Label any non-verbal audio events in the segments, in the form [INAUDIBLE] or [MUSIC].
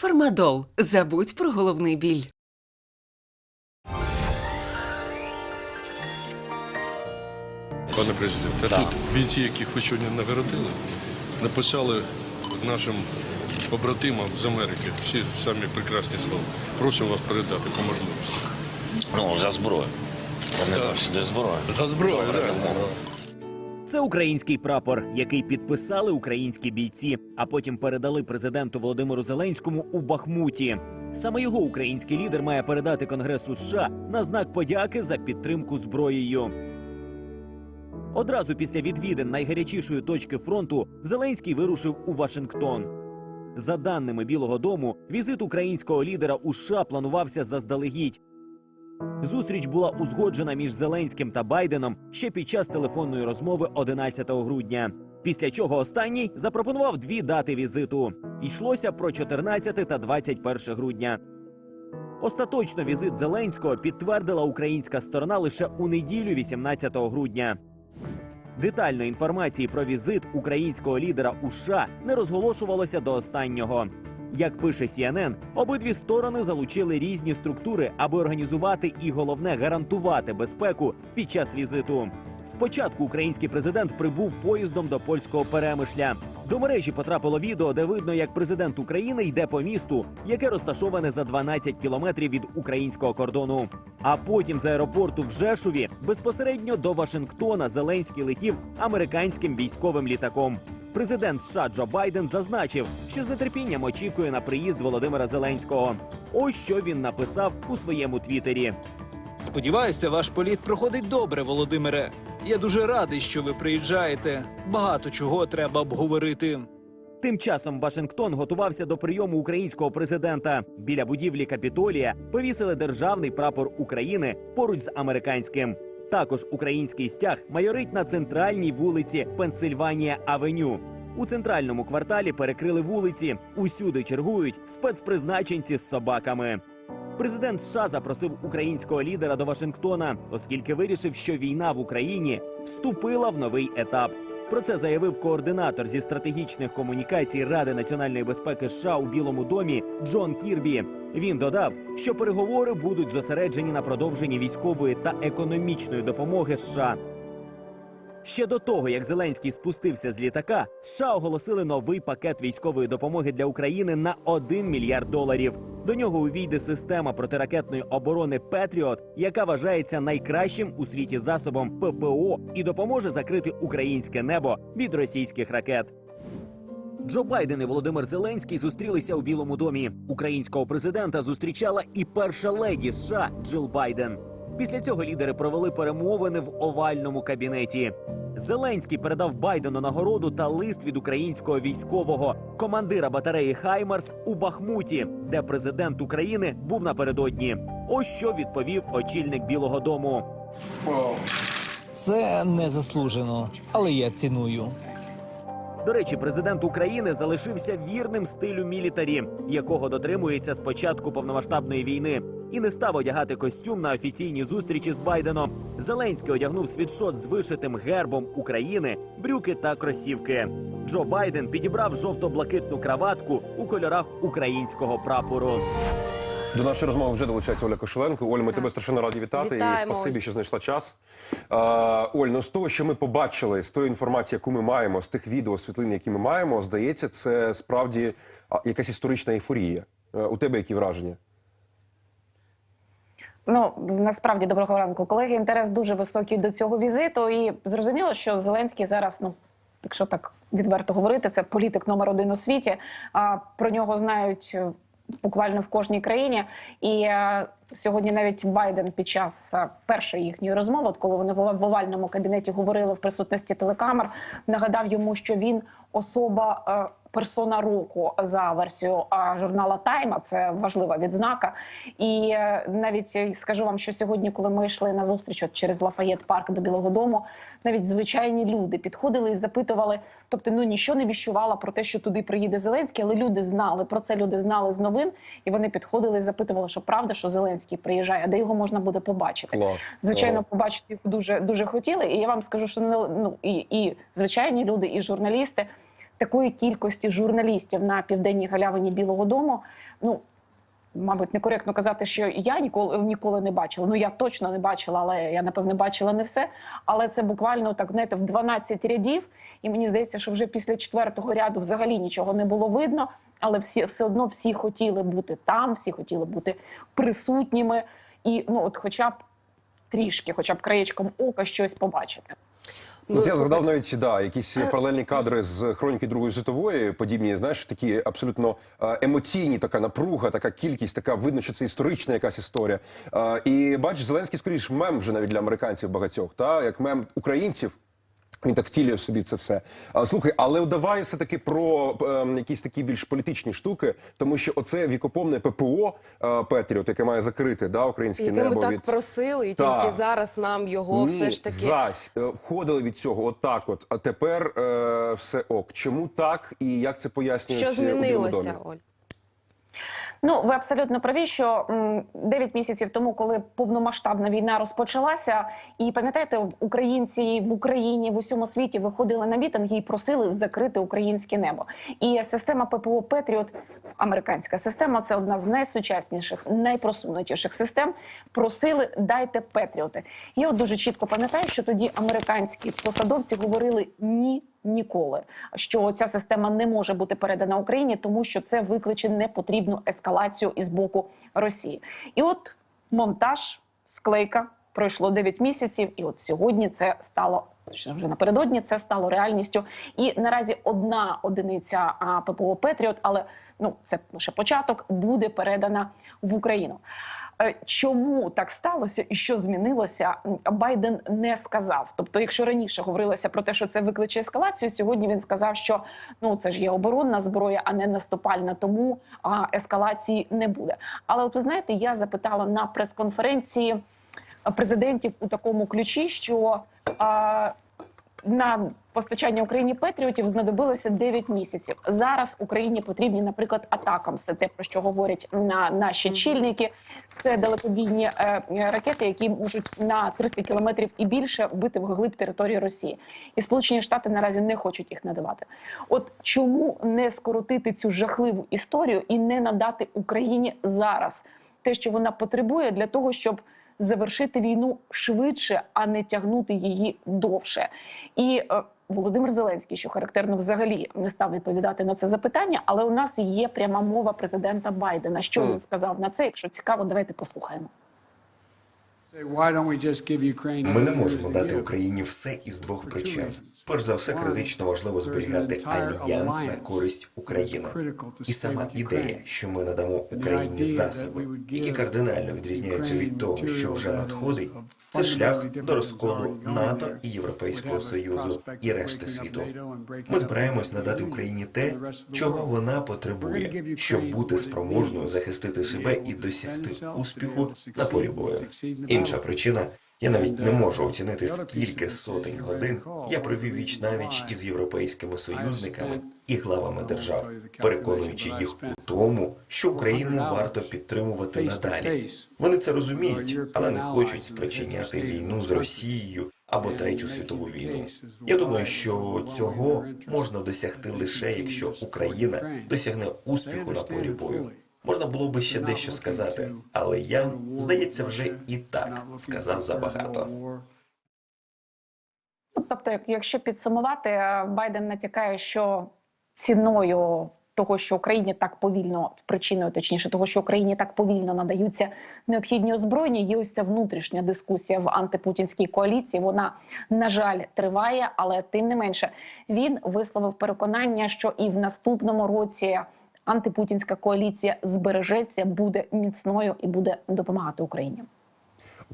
Фармадол. Забудь про головний біль. Пане президенте, Так. тут бійці, яких ви сьогодні нагородили, написали нашим побратимам з Америки всі самі прекрасні слова. Просимо вас передати по можливості. Ну, за зброю. Вони Так. сюди зброю. За зброю, Добре, так. Це український прапор, який підписали українські бійці, а потім передали президенту Володимиру Зеленському у Бахмуті. Саме його український лідер має передати Конгресу США на знак подяки за підтримку зброєю. Одразу після відвідин найгарячішої точки фронту Зеленський вирушив у Вашингтон. За даними Білого Дому, візит українського лідера у США планувався заздалегідь. Зустріч була узгоджена між Зеленським та Байденом ще під час телефонної розмови 11 грудня. Після чого останній запропонував дві дати візиту. Йшлося про 14 та 21 грудня. Остаточно візит Зеленського підтвердила українська сторона лише у неділю 18 грудня. Детальної інформації про візит українського лідера у США не розголошувалося до останнього. Як пише CNN, обидві сторони залучили різні структури, аби організувати і головне гарантувати безпеку під час візиту. Спочатку український президент прибув поїздом до польського перемишля. До мережі потрапило відео, де видно, як президент України йде по місту, яке розташоване за 12 кілометрів від українського кордону. А потім з аеропорту в Жешуві безпосередньо до Вашингтона Зеленський летів американським військовим літаком. Президент США Джо Байден зазначив, що з нетерпінням очікує на приїзд Володимира Зеленського. Ось що він написав у своєму твіттері. Сподіваюся, ваш політ проходить добре, Володимире. Я дуже радий, що ви приїжджаєте. Багато чого треба обговорити. Тим часом Вашингтон готувався до прийому українського президента. Біля будівлі Капітолія повісили державний прапор України поруч з американським. Також український стяг майорить на центральній вулиці Пенсильванія Авеню. У центральному кварталі перекрили вулиці. Усюди чергують спецпризначенці з собаками. Президент США запросив українського лідера до Вашингтона, оскільки вирішив, що війна в Україні вступила в новий етап. Про це заявив координатор зі стратегічних комунікацій Ради національної безпеки США у Білому домі Джон Кірбі. Він додав, що переговори будуть зосереджені на продовженні військової та економічної допомоги США. Ще до того, як Зеленський спустився з літака, США оголосили новий пакет військової допомоги для України на 1 мільярд доларів. До нього увійде система протиракетної оборони Петріот, яка вважається найкращим у світі засобом ППО і допоможе закрити українське небо від російських ракет. Джо Байден і Володимир Зеленський зустрілися у Білому домі. Українського президента зустрічала і перша леді США Джил Байден. Після цього лідери провели перемовини в овальному кабінеті. Зеленський передав Байдену нагороду та лист від українського військового командира батареї Хаймарс у Бахмуті, де президент України був напередодні. Ось що відповів очільник Білого Дому. Це не заслужено, але я ціную. До речі, президент України залишився вірним стилю мілітарі, якого дотримується з початку повномасштабної війни, і не став одягати костюм на офіційні зустрічі з Байденом. Зеленський одягнув світшот з вишитим гербом України, брюки та кросівки. Джо Байден підібрав жовто-блакитну краватку у кольорах українського прапору. До нашої розмови вже долучається Оля Кошеленко. Оль, ми тебе страшенно раді вітати. І спасибі, що знайшла час. Е, Оль, ну з того, що ми побачили, з тої інформації, яку ми маємо, з тих відео, світлин, які ми маємо, здається, це справді якась історична ейфорія. У тебе які враження? Ну насправді доброго ранку, колеги. Інтерес дуже високий до цього візиту, і зрозуміло, що Зеленський зараз, ну якщо так відверто говорити, це політик номер один у світі. А про нього знають буквально в кожній країні. І е, сьогодні навіть Байден під час е, першої їхньої розмови, от коли вони в в овальному кабінеті говорили в присутності телекамер, нагадав йому, що він особа. Персона року за версією журнала Тайма це важлива відзнака. І е, навіть скажу вам, що сьогодні, коли ми йшли на зустріч от через Лафаєт парк до Білого Дому, навіть звичайні люди підходили і запитували. Тобто, ну нічого не віщувала про те, що туди приїде Зеленський, але люди знали про це. Люди знали з новин, і вони підходили і запитували, що правда, що Зеленський приїжджає, а де його можна буде побачити. Клас. Звичайно, Клас. побачити їх дуже дуже хотіли. І я вам скажу, що ну і, і звичайні люди, і журналісти. Такої кількості журналістів на південній галявині Білого Дому. Ну мабуть, некоректно казати, що я ніколи ніколи не бачила. Ну я точно не бачила, але я напевне бачила не все. Але це буквально так знаєте, в 12 рядів. І мені здається, що вже після четвертого ряду взагалі нічого не було видно. Але всі все одно всі хотіли бути там, всі хотіли бути присутніми, і ну от, хоча б трішки, хоча б краєчком ока щось побачити. Ну, От я згадав навіть да, якісь паралельні кадри з хроніки Другої світової, подібні, знаєш, такі абсолютно е, емоційні, така напруга, така кількість, така видно, що це історична якась історія. Е, І бачиш, Зеленський скоріш мем вже навіть для американців багатьох, та як мем українців. Він так втілює в собі це все. А, слухай, але от давай все таки про е, якісь такі більш політичні штуки, тому що оце вікопомне ППО е, Петріот, яке має закрити да, українське Яке небо ми так від просили, і Так. тільки зараз нам його Ні, все ж таки зась е, входили від цього. Отак, от а тепер е, все ок. Чому так і як це пояснюють що змінилося? Оль. Ну, ви абсолютно праві, що м, 9 місяців тому, коли повномасштабна війна розпочалася, і пам'ятаєте, українці в Україні в усьому світі виходили на мітинги і просили закрити українське небо. І система ППО Петріот, американська система, це одна з найсучасніших, найпросунутіших систем. Просили дайте Петріоти. Я от дуже чітко пам'ятаю, що тоді американські посадовці говорили ні. Ніколи що ця система не може бути передана Україні, тому що це викличе непотрібну ескалацію із боку Росії. І от монтаж, склейка пройшло 9 місяців, і от сьогодні це стало вже напередодні. Це стало реальністю. І наразі одна одиниця ППО Петріот, але ну це лише початок, буде передана в Україну. Е, Чому так сталося і що змінилося, Байден не сказав. Тобто, якщо раніше говорилося про те, що це викличе ескалацію, сьогодні він сказав, що ну це ж є оборонна зброя, а не наступальна, тому а, ескалації не буде. Але от ви знаєте, я запитала на прес-конференції президентів у такому ключі, що а, на постачання Україні Петріотів знадобилося 9 місяців. Зараз Україні потрібні, наприклад, атакам. Це те, про що говорять на наші чільники. Це далекобійні е, ракети, які можуть на 300 кілометрів і більше бити в глиб території Росії. І Сполучені Штати наразі не хочуть їх надавати. От чому не скоротити цю жахливу історію і не надати Україні зараз те, що вона потребує, для того, щоб завершити війну швидше, а не тягнути її довше. І е, Володимир Зеленський, що характерно взагалі не став відповідати на це запитання, але у нас є пряма мова президента Байдена. Що він сказав на це? Якщо цікаво, давайте послухаємо. Ми не можемо дати Україні все із двох причин. Перш за все, критично важливо зберігати альянс на користь України. І сама ідея, що ми надамо Україні засоби, які кардинально відрізняються від того, що вже надходить, це шлях до розколу НАТО і Європейського союзу і решти світу. Ми збираємось надати Україні те, чого вона потребує, щоб бути спроможною захистити себе і досягти успіху на полі бою. Інша причина. Я навіть не можу оцінити, скільки сотень годин я провів віч навіч із європейськими союзниками і главами держав, переконуючи їх у тому, що Україну варто підтримувати надалі. Вони це розуміють, але не хочуть спричиняти війну з Росією або третю світову війну. Я думаю, що цього можна досягти лише якщо Україна досягне успіху на полі бою. Можна було би ще дещо сказати, але я, здається, вже і так сказав забагато. Тобто, якщо підсумувати, е, Байден натякає, що ціною того, що Україні так повільно, причиною точніше, того, що Україні так повільно надаються необхідні озброєння, є ось ця внутрішня дискусія в антипутінській коаліції. Вона на жаль триває, але тим не менше він висловив переконання, що і в наступному році антипутінська коаліція збережеться, буде міцною і буде допомагати Україні.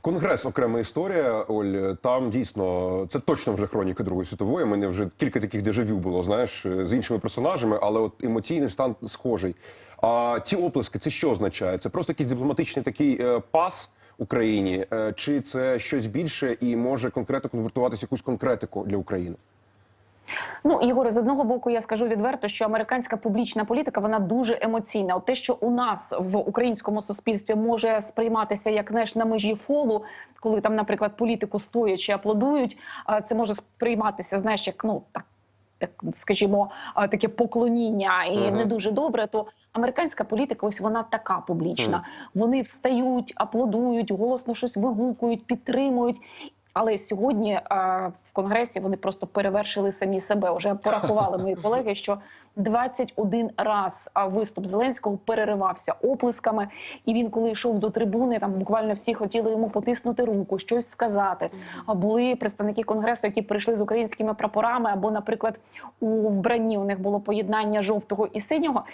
Конгрес окрема історія. Оль, там дійсно це точно вже хроніка Другої світової. Мене вже кілька таких дежавю було, знаєш, з іншими персонажами, але от емоційний стан схожий. А ці оплески, це що означає? Це просто якийсь дипломатичний такий е, пас Україні, е, чи це щось більше і може конкретно конвертуватися якусь конкретику для України? Ну, Ігоре, з одного боку, я скажу відверто, що американська публічна політика вона дуже емоційна. От те, що у нас в українському суспільстві може сприйматися як знаєш, на межі фолу, коли там, наприклад, політику стоячи аплодують, це може сприйматися, знаєш, як ну так. так скажімо, таке поклоніння і Мгм. не дуже добре, то американська політика, ось вона така публічна. Вони встають, аплодують, голосно щось вигукують, підтримують. Але сьогодні а, в конгресі вони просто перевершили самі себе. Вже порахували мої [LAUGHS] колеги, що 21 раз виступ Зеленського переривався оплесками. І він, коли йшов до трибуни, там буквально всі хотіли йому потиснути руку, щось сказати. А були представники конгресу, які прийшли з українськими прапорами, або, наприклад, у вбранні у них було поєднання жовтого і синього.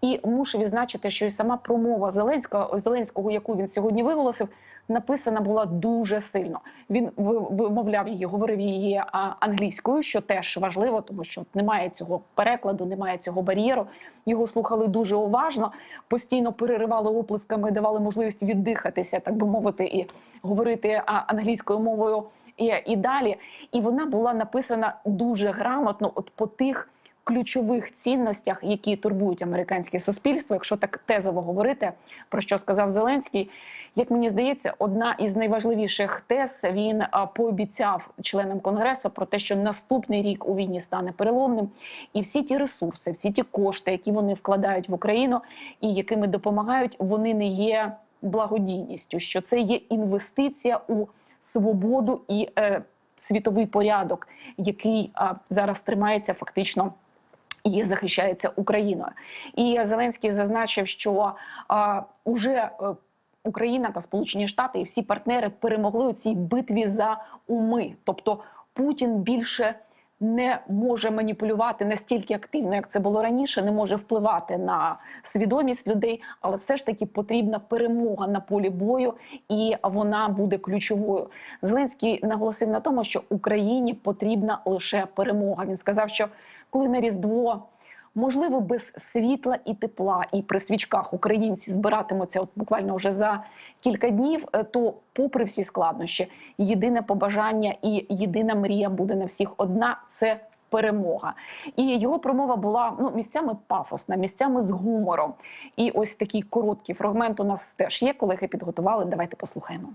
І мушу відзначити, що і сама промова Зеленського, Зеленського, яку він сьогодні виголосив, написана була дуже сильно. Він вимовляв її, говорив її англійською, що теж важливо, тому що немає цього перекладу, немає цього бар'єру. Його слухали дуже уважно, постійно переривали оплесками, давали можливість віддихатися, так би мовити, і говорити англійською мовою і, і далі. І вона була написана дуже грамотно, от по тих ключових цінностях, які турбують американське суспільство, якщо так тезово говорити, про що сказав Зеленський. Як мені здається, одна із найважливіших тез він пообіцяв членам конгресу про те, що наступний рік у війні стане переломним, і всі ті ресурси, всі ті кошти, які вони вкладають в Україну і якими допомагають, вони не є благодійністю, що це є інвестиція у свободу і е, світовий порядок, який а, зараз тримається фактично і захищається Україною. І Зеленський зазначив, що а, уже е, Україна та Сполучені Штати і всі партнери перемогли у цій битві за уми. Тобто Путін більше не може маніпулювати настільки активно, як це було раніше, не може впливати на свідомість людей, але все ж таки потрібна перемога на полі бою, і вона буде ключовою. Зеленський наголосив на тому, що Україні потрібна лише перемога. Він сказав, що коли на різдво. Можливо, без світла і тепла, і при свічках українці збиратимуться от буквально вже за кілька днів. е, То, попри всі складнощі, єдине побажання і єдина мрія буде на всіх одна це перемога. І його промова була ну місцями пафосна, місцями з гумором. І ось такий короткий фрагмент у нас теж є. Колеги підготували. Давайте послухаємо.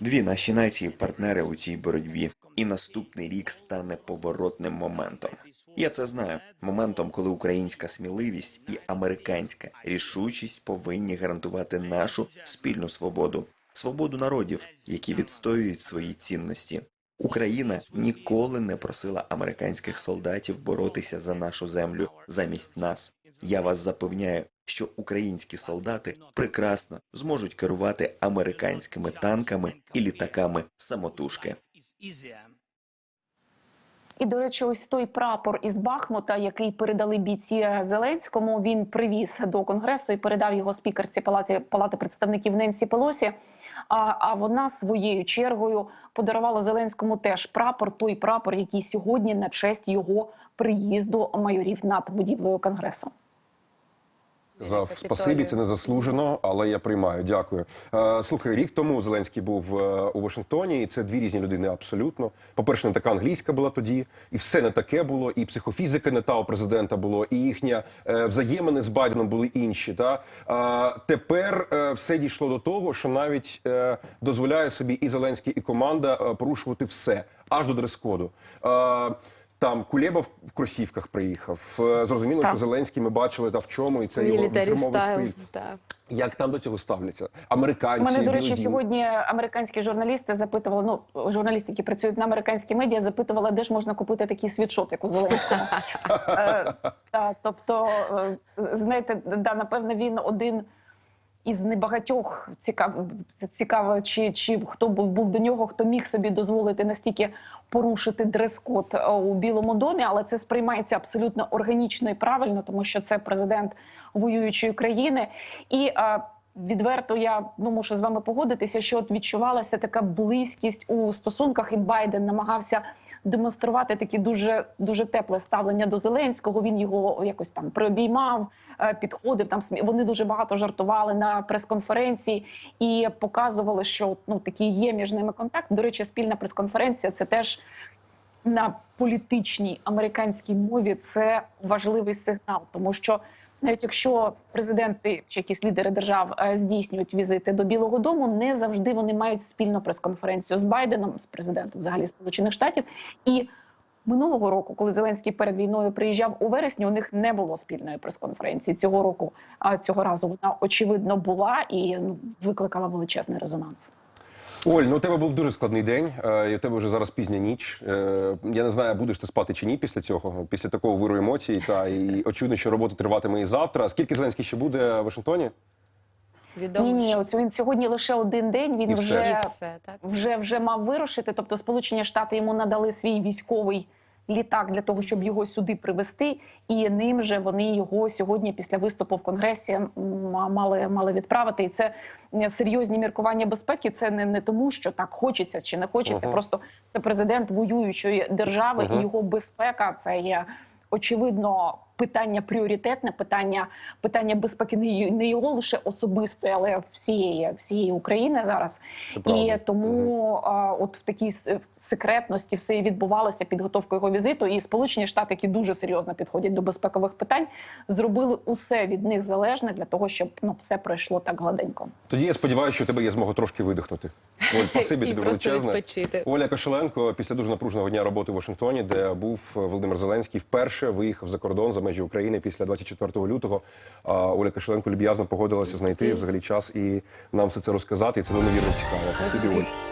Дві наші нації партнери у цій боротьбі, і наступний рік стане поворотним моментом. Я це знаю. Моментом, коли українська сміливість і американська рішучість повинні гарантувати нашу спільну свободу, свободу народів, які відстоюють свої цінності. Україна ніколи не просила американських солдатів боротися за нашу землю замість нас. Я вас запевняю, що українські солдати прекрасно зможуть керувати американськими танками і літаками самотужки. І до речі, ось той прапор із Бахмута, який передали бійці Зеленському, він привіз до конгресу і передав його спікерці палати палати представників Ненсі Пелосі. А, а вона своєю чергою подарувала Зеленському теж прапор, той прапор, який сьогодні на честь його приїзду майорів над будівлею конгресу. Сказав спасибі, це не заслужено, але я приймаю. Дякую. Е, слухай, рік тому Зеленський був е, у Вашингтоні, і це дві різні людини абсолютно. По-перше, не така англійська була тоді, і все не таке було, і психофізика не та у президента було, і їхня е, взаємини з Байденом були інші. Та е, тепер е, все дійшло до того, що навіть е, дозволяє собі і Зеленський, і команда е, порушувати все аж до дрес-коду. Е, там Кулєба в кросівках приїхав. Е, Зрозуміло, Так. що Зеленський ми бачили та в чому, і це його фірмовий стиль. Так. Як там до цього ставляться? Американці Мене, до речі, білі сьогодні американські журналісти запитували. Ну журналісти, які працюють на американські медіа, запитували, де ж можна купити такий світшот, як у Зеленського. [LAUGHS] Е, Тобто, е, знаєте, да, напевно, він один. Із небагатьох цікаво, цікаво, чи, чи хто був, був до нього, хто міг собі дозволити настільки порушити дрес-код е, у Білому домі, але це сприймається абсолютно органічно і правильно, тому що це президент воюючої країни. І е, відверто я ну мушу з вами погодитися, що от відчувалася така близькість у стосунках, і Байден намагався демонструвати такі дуже дуже тепле ставлення до Зеленського. Він його якось там приобіймав, е, підходив там. Вони дуже багато жартували на прес-конференції і показували, що ну такий є між ними контакт. До речі, спільна прес-конференція це теж на політичній американській мові це важливий сигнал, тому що навіть якщо президенти чи якісь лідери держав е, здійснюють візити до Білого Дому, не завжди вони мають спільну прес-конференцію з Байденом, з президентом взагалі Сполучених Штатів, і Минулого року, коли Зеленський перед війною приїжджав у вересні, у них не було спільної прес-конференції. Цього року, а цього разу вона очевидно була і ну, викликала величезний резонанс. Оль, ну у тебе був дуже складний день, е, і у тебе вже зараз пізня ніч. Е, Я не знаю, будеш ти спати чи ні після цього, після такого виру емоцій. Та і очевидно, що робота триватиме і завтра. Скільки Зеленський ще буде в Вашингтоні? Відомо, Ні, ні, що ось він сьогодні лише один день. Він І все. вже і все так. вже вже мав вирушити. Тобто, Сполучені Штати йому надали свій військовий літак для того, щоб його сюди привезти, і ним же вони його сьогодні після виступу в конгресі мали, мали відправити. І це серйозні міркування безпеки. Це не, не тому, що так хочеться чи не хочеться. Ага. Просто це президент воюючої держави, Ага. і його безпека це є очевидно. Питання пріоритетне, питання питання безпеки не, не його лише особистої, але всієї всієї України зараз. І тому а, от в такій секретності все і відбувалося підготовка його візиту. І Сполучені Штати, які дуже серйозно підходять до безпекових питань, зробили усе від них залежне для того, щоб ну все пройшло так гладенько. Тоді я сподіваюся, що у тебе є змога трошки видихнути. Оль, спасибі [LAUGHS] тобі величезне. Оля Кошеленко після дуже напруженого дня роботи в Вашингтоні, де був Володимир Зеленський, вперше виїхав за кордон за межі України після 24 лютого. Оля Кошеленко люб'язно погодилася знайти взагалі час і нам все це розказати. І це неймовірно цікаво. Спасибі, Оль.